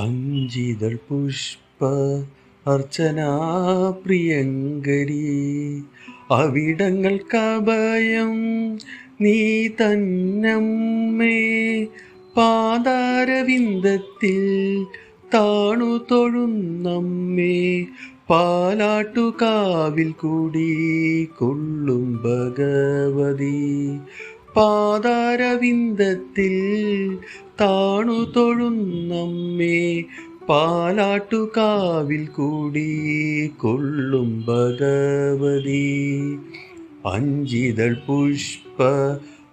അഞ്ചിതൾ പുഷ്പ അർച്ചനാ പ്രിയങ്കരി. അവിടങ്ങൾക്കഭയം നീ തന്നമ്മേ. പാതാരവിന്ദത്തിൽ താണു തൊഴുന്നമ്മേ. പാലാട്ടുകാവിൽ കൂടി കൊള്ളും ഭഗവതി. പാതാരവിന്ദത്തിൽ താണു തൊഴുന്നമ്മേ പാലാട്ടുകാവിൽ കൂടി കൊള്ളും ഭഗവതി. അഞ്ചിതൾ പുഷ്പ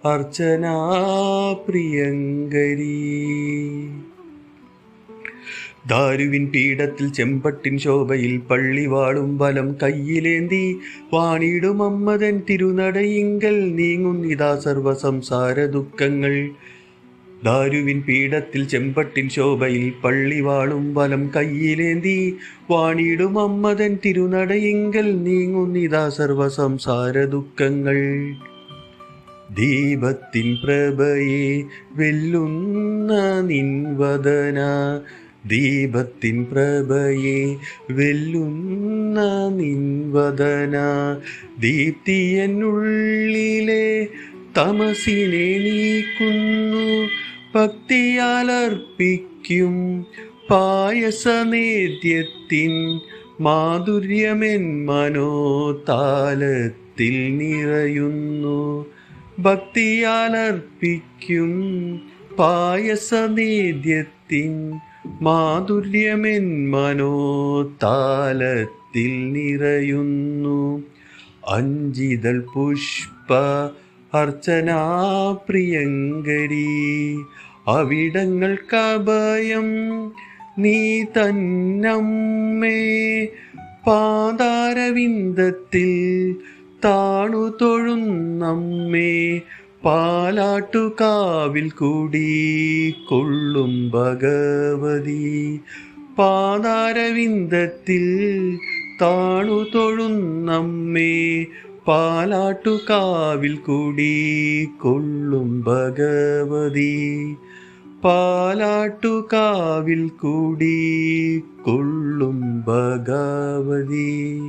അർച്ചനാ പ്രിയങ്കരി. ദാരുവിൻ പീഠത്തിൽ ചെമ്പട്ടിൻ ശോഭയിൽ പള്ളിവാളും ബലം കയ്യിലേന്തി വാണിടും അമ്മതൻ തിരുനടയിങ്കൽ നീങ്ങുന്നിതാ സർവ സംസാര ദുഃഖങ്ങൾ. ദാരുവിൻ പീഠത്തിൽ ചെമ്പട്ടിൻ ശോഭയിൽ പള്ളിവാളും വലം കയ്യിലേന്തി വാണിടും അമ്മതൻ തിരുനടയിങ്കൽ നീങ്ങുന്നിതാ സർവ സംസാര ദുഃഖങ്ങൾ. ദീപത്തിൻ പ്രഭയെ വെല്ലുന്ന നിൻവദന ദീപത്തിൻ പ്രഭയെ വെല്ലുന്ന നിൻവദന ദീപ്തിയനുള്ളിലെ തമസിനെ നീക്കുന്നു ഭക്തിയാലർപ്പിക്കും പായസനേദ്യത്തിൻ മാധുര്യമെൻ മനോതാലത്തിൽ നിറയുന്നു ഭക്തിയാലർപ്പിക്കും പായസനേദ്യത്തിൻ മാധുര്യമെൻ മനോതാലത്തിൽ നിറയുന്നു. അഞ്ചിതൾ പുഷ്പ അർച്ചനാ പ്രിയങ്കരി. അവിടങ്ങൾക്കഭയം നീ തന്നമ്മേ. പാതാരവിന്ദത്തിൽ താണു തൊഴുന്നമ്മേ പാലാട്ടുകാവിൽ കൂടി കൊള്ളും ഭഗവതി. പാതാരവിന്ദത്തിൽ താണു തൊഴുന്നമ്മേ പാലാട്ടുകാവിൽ കൂടി കൊള്ളും ഭഗവതി. പാലാട്ടുകാവിൽ കൂടി കൊള്ളും ഭഗവതി.